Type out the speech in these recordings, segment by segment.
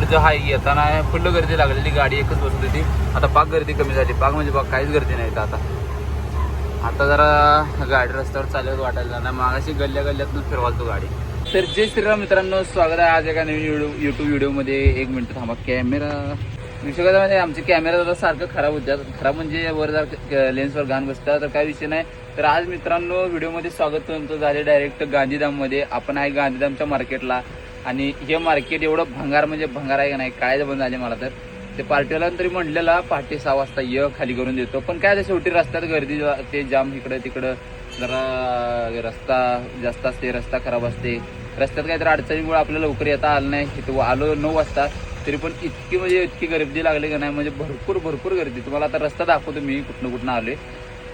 Road जो आहे येताना फुल्ल गर्दी लागलेली गाडी एकच बसत होती. आता पाक गर्दी कमी झाली. पाक म्हणजे पाक काहीच गर्दी नाही आता. आता जरा गाडी रस्त्यावर चालवत वाटायला नाही मागाशी गल्ल्या गल्ल्यातून फिरवाल तो गाडी. तर जय श्रीराम मित्रांनो स्वागत आहे आज एका नवीन व्हिडिओ युट्यूब व्हिडिओमध्ये. एक मिनिट थांबा कॅमेरा. विषय म्हणजे आमचे कॅमेरा जरा सारखं खराब होतात खराब म्हणजे वर जर लेन्सवर घाण बसतात तर काही विषय नाही. तर आज मित्रांनो व्हिडिओमध्ये स्वागत तुमचं झाले डायरेक्ट गांधीधाममध्ये. आपण आहे गांधीधामच्या मार्केटला आणि हे मार्केट एवढं भंगार म्हणजे भंगार आहे का नाही काय बंद झाले मला तर. ते पार्टीला तरी म्हटलेला पहाटे सहा वाजता य खाली करून देतो. पण काय ते शेवटी रस्त्यात गर्दी ते जाम इकडं तिकडं जरा रस्ता जास्त असते रस्ता खराब असते. रस्त्यात काहीतरी अडचणीमुळे आपल्याला लवकर येता आलं नाही. इथं आलो नऊ वाजता तरी पण इतकी म्हणजे इतकी गर्दी लागली का नाही म्हणजे भरपूर भरपूर गर्दी. तुम्हाला आता रस्ता दाखवतो मी कुठनं कुठनं आलोय.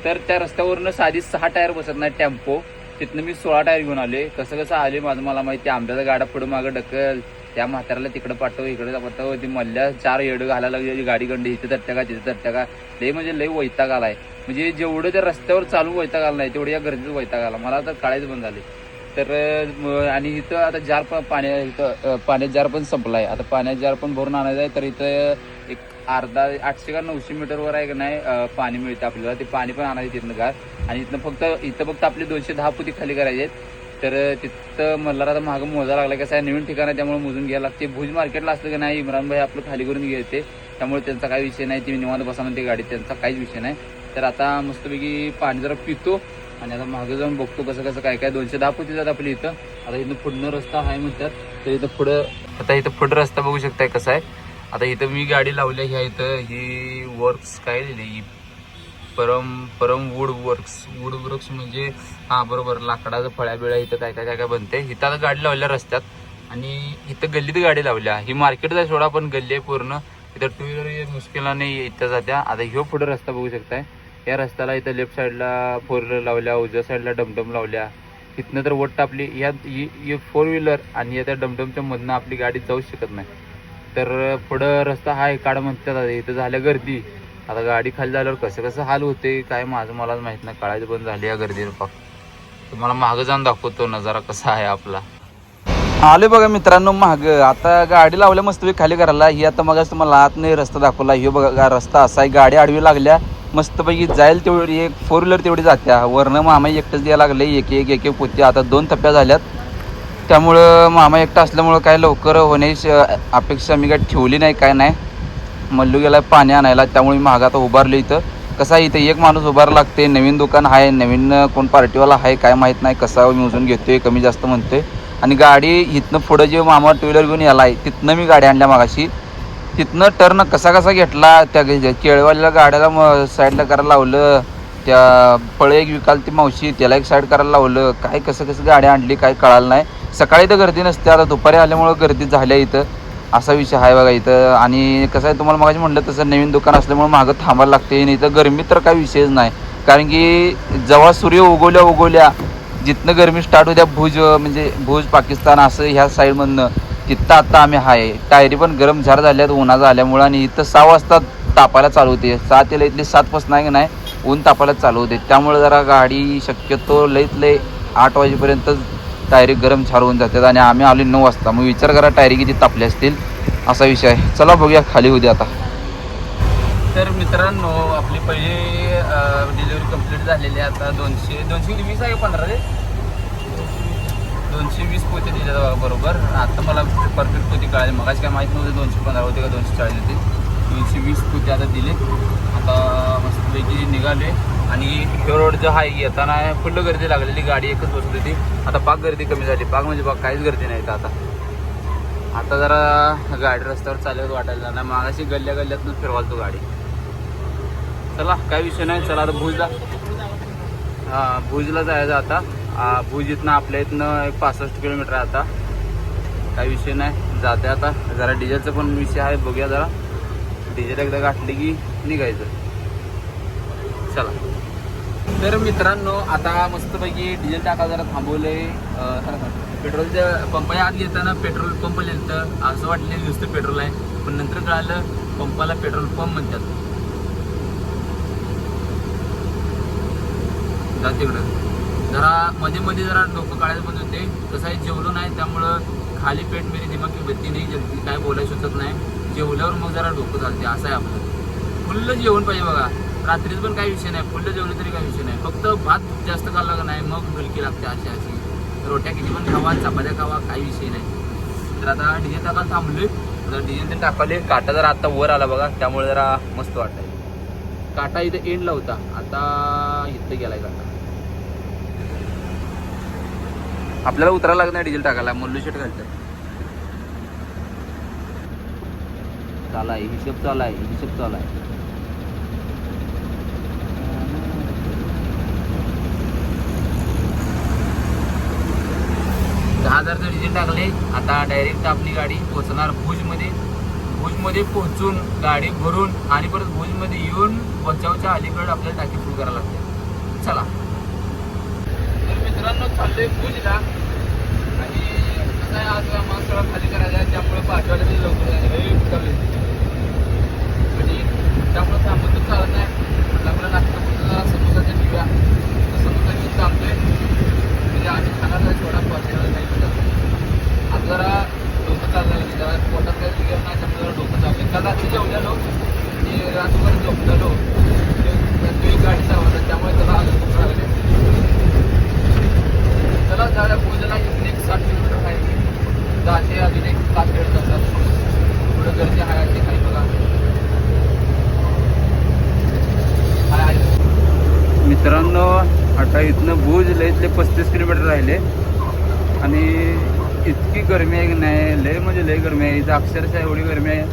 तर त्या रस्त्यावरनं साधी सहा टायर बसत नाही टेम्पो. तिथनं मी सोळा टायर घेऊन आले कसं कसं आले माझं मला माहिती आंब्याचा गाडा पुढं मागं ढकल. त्या म्हाताऱ्याला तिकडं पाठव इकडे पाठव. ती मल्ल्या चार येड घालायला लागली. गाडी गंडी इथं धरत्या का तिथं धरत्या का लय म्हणजे लय वैताग आलाय. म्हणजे जेवढं त्या रस्त्यावर चालू वैताग आला नाही तेवढं या गर्दीत वैताग आला. मला तर काळायच बंद झाले तर आणि इथं आता जार पण पाण्या इथं पाण्यात जार पण संपलाय. आता पाण्यात जार पण भरून आणायचं आहे तर इथं एक अर्धा आठशे का नऊशे मीटरवर आहे का नाही पाणी मिळतं आपल्याला. ते पाणी पण आणायचं तिथनं गार. आणि इथनं फक्त इथं फक्त आपले दोनशे दहा पुती खाली करायचे आहेत. तर तिथं मला आता महाग मोजा लागला कसं आहे नवीन ठिकाण आहे त्यामुळे मोजून घ्यायला लागते. भुज मार्केटला असलं की नाही इम्रान भाई आपलं खाली करून घेते. त्यामुळे त्यांचा काही विषय नाही. ती निवांत बसा म्हणते गाडी त्यांचा काहीच विषय नाही. तर आता मस्तपैकी पाणी जरा पितो. आणि आता मागे जाऊन बघतो कसं कसं काय काय दोनशे दहा पोती जात आपल्या इथं. आता इथं पुढनं रस्ता आहे म्हणतात तर इथं पुढं आता इथं पुढं रस्ता बघू शकताय कसा आहे. आता इथं मी गाडी लावली ह्या इथं ही वर्क्स काय लिहिली ही परम परम वूड वर्क्स वूड वर्क्स म्हणजे हां बरोबर लाकडाचं फळ्या बिळ्या इथं काय काय काय काय बनते इथं आता गाडी लावल्या रस्त्यात. आणि इथं गल्लीत गाडी लावल्या. ही मार्केट आहे सोडा पण गल्ली आहे पूर्ण. इथं टू व्हीलर मुश्किलाने इथं जात्या. आता ह्यो पुढे रस्ता बघू शकताय. या रस्त्याला इथं लेफ्ट साईडला फोर व्हीलर लावल्या उजव्या साईडला डमडम लावल्या. इथनं तर वट्ट आपली या फोर व्हीलर आणि या त्या डमडमच्या मधनं आपली गाडी जाऊ शकत नाही. तर पुढं रस्ता हा एकाडा म्हणतात इथं झाल्या गर्दी. आता गाडी खाली झाल्यावर कसं कसं हाल होते काय माझं मलाच माहीत नाही. काळायचं बंद झाली या गर्दीनं पाक तुम्हाला मागं जाऊन दाखवतो नजारा कसा आहे आपला. आले बघा मित्रांनो माग. आता गाडी लावल्या मस्त खाली करायला. ही आता मग तुम्हाला आत नाही रस्ता दाखवला. हे बघा रस्ता असा आहे. गाडी आडवी लागल्या. मस्तपैकी जाईल तेवढी एक फोर व्हीलर तेवढी जात्या वरनं मामा एकटंच द्यायला लागले एक एक एक एक पोती. आता दोन टप्प्या झाल्यात. त्यामुळं मामा एकटा असल्यामुळं काय लवकर होण्याची अपेक्षा मी काय ठेवली नाही काय नाही. मल्लू गेला पाणी आणायला त्यामुळे मी महाग आता उभारलो इथं. कसा आहे इथं? एक माणूस उभार लागते नवीन दुकान आहे नवीन कोण पार्टीवाला आहे काय माहीत नाही कसा घेतो घेतोय कमी जास्त म्हणतोय. आणि गाडी इथनं पुढं जे मामा टू व्हीलर घेऊन याला आहे तिथनं मी गाडी आणल्या मागाशी. तिथनं टर्न कसा कसा घेतला? त्या गे- केळवालीला गाड्याला म साईडला करायला लावलं त्या पळे एक विकाल ती मावशी त्याला एक साईड करायला लावलं काय कसं कसं गाडी आणली काय कळालं नाही. सकाळी तर गर्दी नसते आता दुपारी आल्यामुळं गर्दी झाल्या इथं. असा विषय आहे बघा इथं. आणि कसं आहे तुम्हाला मागाशी म्हटलं तसं नवीन दुकान असल्यामुळे मागं थांबायला लागते आणि इथं गरमी तर काही विषयच नाही. कारण की जेव्हा सूर्य उगवल्या उगवल्या जिथनं गरमी स्टार्ट होत्या भुज म्हणजे भुज पाकिस्तान असं ह्या साईडमधनं तिथं आता आम्ही आहे. टायरी पण गरम झार झाल्यात उन्हा झाल्यामुळं आणि इथं सहा वाजता तापायला चालू होते. सात याला इथली सातपासून आहे की नाही ऊन तापायला चालू होते. त्यामुळे जरा गाडी शक्यतो लईत लई आठ वाजेपर्यंत टायरी गरम झाड होऊन जातात आणि आम्ही आलो नऊ वाजता. मग विचार करा टायरी किती तापले असतील असा विषय आहे. चला बघूया खाली होऊ दे आता. तर मित्रांनो आपली पहिली डिलिव्हरी कंप्लीट झालेली आहे आता दोनशे दोनशे वीस आहे पंधरा दोनशे वीस पोते दिल्या बरोबर. आता मला परफेक्ट पोती कळाली. मगाच काय माहीत नव्हते दोनशे पंधरा होते का दोनशे चाळीस होते. दोनशे वीस पोते आता दिले. आता मस्तपैकी निघाले. आणि हे रोड जो आहे येताना फुल्ल गर्दी लागलेली गाडी एकच बसत होती. आता पाक गर्दी कमी झाली. पाक म्हणजे पाक काहीच गर्दी नाही आता. आता जरा गाडी रस्त्यावर चालवत वाटायला नाही मागाशी गल्ल्या गल्ल्यातून फिरवाल तो गाडी. चला काय विषय नाही. चला आता भुजला. हां भुजला जायचं आता. भुज इथनं आपल्या इथनं एक पासष्ट किलोमीटर आहे आता. काही विषय नाही. जाते आता. जरा डिझेलचा पण विषय आहे. बघूया जरा. डिझेल एकदा गाठली की निघायचं. चला. तर मित्रांनो आता मस्तपैकी डिझेल टाका जरा थांबवले पेट्रोलच्या पंपाच्या आत येताना पेट्रोल पंप लिहिलं असं वाटलं नुसतं पेट्रोल आहे. पण नंतर कळालं पंपाला पेट्रोल पंप म्हणतात. जा तिकडं. जरा मध्ये मध्ये जरा डोकं काढायचं बंद होते. कसं आहे जेवलो नाही त्यामुळं खाली पेट मेरी दिमाग की बत्ती नाही जलती काय बोलायला सुचत नाही. जेवल्यावर मग जरा डोकं चालते असं आहे आपलं. फुल्ल जेवण पाहिजे बघा. रात्रीच पण काही विषय नाही फुल्ल जेवलं तरी काही विषय नाही. फक्त भात जास्त खाल्ला का नाही मग हलकी लागते अशी अशी. रोट्या किती पण खावा चपात्या खावा काही विषय नाही. तर आता डिझेल टाकायला थांबलोय. तर डिझेल ते टाकले. काटा जरा आता वर आला बघा त्यामुळे जरा मस्त वाटतंय. काटा इथे एंडला होता. आता इथं गेलाय काटा. आपल्याला उतरायला लागणार डिझेल टाकायला. मल्लू शेट घालतं. चालाय हिशोब चालाय हिशोब चालाय. दहा हजारचं डिझेल टाकले. आता डायरेक्ट आपली गाडी पोहोचणार भुजमध्ये. भुजमध्ये पोहोचून गाडी भरून आणि परत भुजमध्ये येऊन बचावच्या अलीकडे आपल्याला टाकी फुल करायला लागते. चला. चाललोय भुजला आणि कसं आहे आज माणसाला खाली करायचं आहे त्यामुळे पाठवायला ते लवकर उतावळे. आणि त्यामुळे थांबून चालत नाही. आपल्याला जरा समोसाच्या तर समोसा घेऊन थांबतोय म्हणजे आम्ही खाणार नाही थोडा पॉझिटिव्ह नाही आता जरा डोकं चाललं नाही. जरा पोटात काही बिघड नाही त्यामुळे जरा डोकं चाललं काल रात्री जेवलेलो. आणि रात्रभर झोपलेलो. एक गाडी चालवतात त्यामुळे त्याला आलं खूप लागले त्याला जाऊया पूजेला इथून एक सात किलोमीटर आहे. जाते अजून एक सात दीड जातात थोडं गर्दी आहे अशी काही बघा. मित्रांनो आता इथनं भुज लय इथले पस्तीस किलोमीटर राहिले. आणि इतकी गरमी आहे की नाही लय म्हणजे लय गरमी आहे. इथं अक्षरशः एवढी गरमी आहे.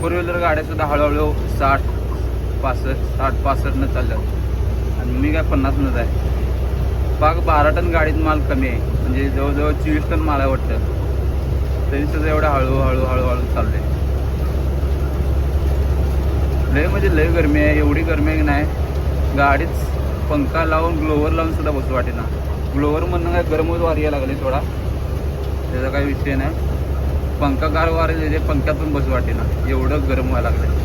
फोर व्हीलर गाड्यासुद्धा हळूहळू साठ पासष्ट साठ पासष्टनं चालल्यात. आणि मी काय पन्नासनंच आहे. बाग बारा टन गाडीत माल कमी आहे. म्हणजे जवळजवळ चोवीस टन माल आहे वाटतं. तरी सुद्धा एवढं हळूहळू हळूहळू चाललंय. लय म्हणजे लय गरमी आहे. एवढी गरमी आहे की नाही गाडीच पंखा लावून ग्लोवर लावून सुद्धा बसू वाटेना. ग्लोवर म्हणणं काय गरमच वारी यायला लागली थोडा. त्याचा काही विषय नाही. पंखा गार वारे त्याचे पंख्यातून बसू वाटेना. एवढं गरम व्हायला लागलं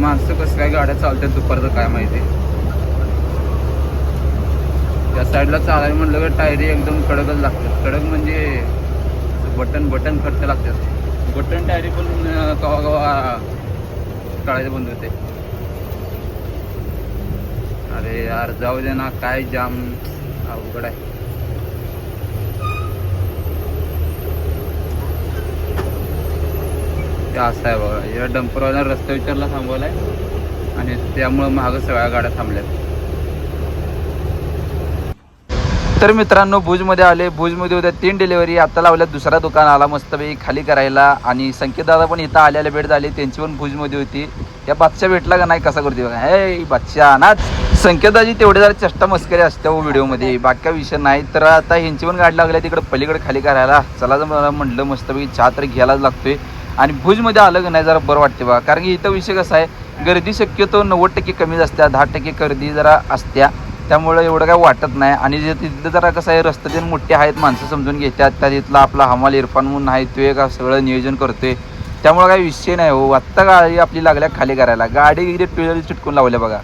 माणसं कसं काय गाड्या चालतात दुपारचं काय माहिती? त्या साईडला चालायला म्हटलं तर टायरी एकदम कडकच लागतात. कडक म्हणजे बटन बटन खर्च लागतात. बटन टायरी पण कवा कवा काढायचं बंद होते अरे यार जाऊ दे ना काय जाम अवघड आहे. ते असं आहे बघा या डंपरवाला रस्ता विचारला थांबवलाय. आणि त्यामुळं महाग सगळ्या गाड्या थांबल्यात. तर मित्रांनो भुजमध्ये आले. भुजमध्ये होत्या तीन डिलिव्हरी आता लावल्या दुसरा दुकान. आला मस्तपैकी खाली करायला. आणि संकेतदादा पण इथं आल्याला भेट झाली. त्यांची पण भुजमध्ये होती. या बादशा भेटला का नाही? कसा करते बघा. हे बादशा अनाच संकेताची तेवढे जरा चष्टा मस्करी असते हो व्हिडिओमध्ये. बाकी विषय नाही. तर आता ह्यांची पण गाडी लागल्या तिकडे पलीकडे खाली करायला. चला जर मला म्हटलं मस्तपैकी चहा तर घ्यायलाच लागतोय. आणि भुजमध्ये आलं का नाही जरा बरं वाटते बघा. कारण की इथं विषय कसा आहे. गर्दी शक्यतो नव्वद टक्के कमीच असत्या. दहा टक्के गर्दी जरा असत्या. त्यामुळं एवढं काय वाटत नाही. आणि जे तिथं जरा कसं आहे रस्ते ते मोठे आहेत माणसं समजून घेतात. त्या तिथला आपला हमाल इरफान म्हणून आहे तो एक सगळं नियोजन करतोय. त्यामुळे काही विषय नाही हो. आत्ता गाडी आपली लागल्या खाली करायला. गाडी इकडे टुळेल चिटकून लावल्या बघा.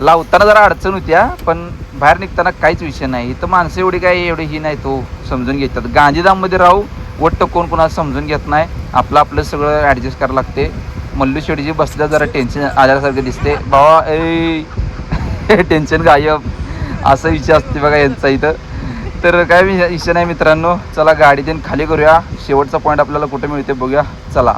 लावताना जरा अडचण होत्या पण बाहेर निघताना काहीच विषय नाही. इथं माणसं एवढी काही एवढी ही नाही तो हो, समजून घेतात. गांधीधाममध्ये राहू वट्ट कोण कोणाला समजून घेत नाही. आपलं आपलं सगळं ॲडजस्ट करावं लागते. मल्लू शेडजी बसल्या जरा टेन्शन आल्यासारखं दिसते. बाबा ए टेन्शन गायब. असं विषय असते बघा यांचा इथं. तर काय वि- विषय नाही मित्रांनो. चला गाडी देऊन खाली करूया. शेवटचा पॉईंट आपल्याला कुठे मिळते बघूया. चला.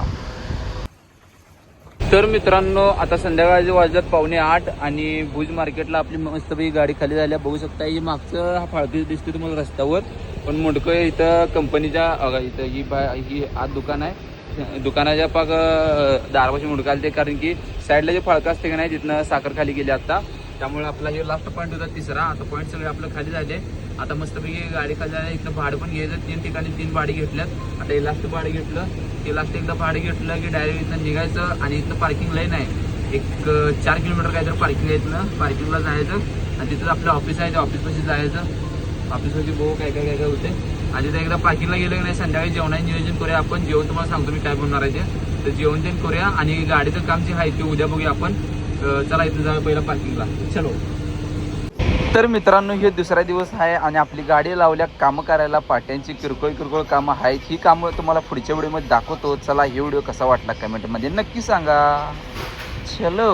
तर मित्रांनो आता संध्याकाळचे वाजल्यात पावणे आठ आणि भुज मार्केटला आपली मस्तपैकी गाडी खाली झाल्या बघू शकता ही मागचं हा फाळकी दिसते तुम्हाला रस्त्यावर. पण मोडकं इथं कंपनीच्या इथं ही बा ही आत दुकान आहे. दुकानाच्या पाग अं, दारापाशी आले ते कारण की साईडला जे फळकं असते का नाही तिथनं साखर खाली गेली आता. त्यामुळे आपला हे लास्ट पॉईंट होता तिसरा. आता पॉईंट सगळे आपलं खाली झाले. आता मस्तपैकी गाडी खाली झाली इथं भाडं पण घ्यायचं तीन ठिकाणी तीन भाडे घेतल्यात. आता हे लास्ट भाडं घेतलं. ते लास्ट एकदा भाडं घेतलं की डायरेक्ट इथनं निघायचं आणि इथनं पार्किंग लाईन आहे. एक चार किलोमीटर काहीतरी पार्किंग आहे इथनं. पार्किंगला जायचं आणि तिथं आपलं ऑफिस आहे. त्या ऑफिसपाशी जायचं. ऑफिसमध्ये बघू काय काय काय काय होते आणि तिथं एकदा पार्किंगला गेलं की नाही संध्याकाळी जेवणाचे नियोजन करूया आपण. जेवण तुम्हाला सांगतो मी काय बनणार आहे ते. तर जेवण तेन करूया आणि गाडीचं काम जे आहे ते उद्या बघूया आपण. चला इथं जाऊया पहिला पार्किंगला चलो. तर मित्रांनो हे दुसरा दिवस आहे आणि आपली गाडी लावल्या कामं करायला पाट्यांची किरकोळ किरकोळ कामं आहेत. ही कामं तुम्हाला पुढच्या व्हिडिओमध्ये दाखवतो. चला हे व्हिडिओ कसा वाटला कमेंटमध्ये नक्की सांगा. चलो.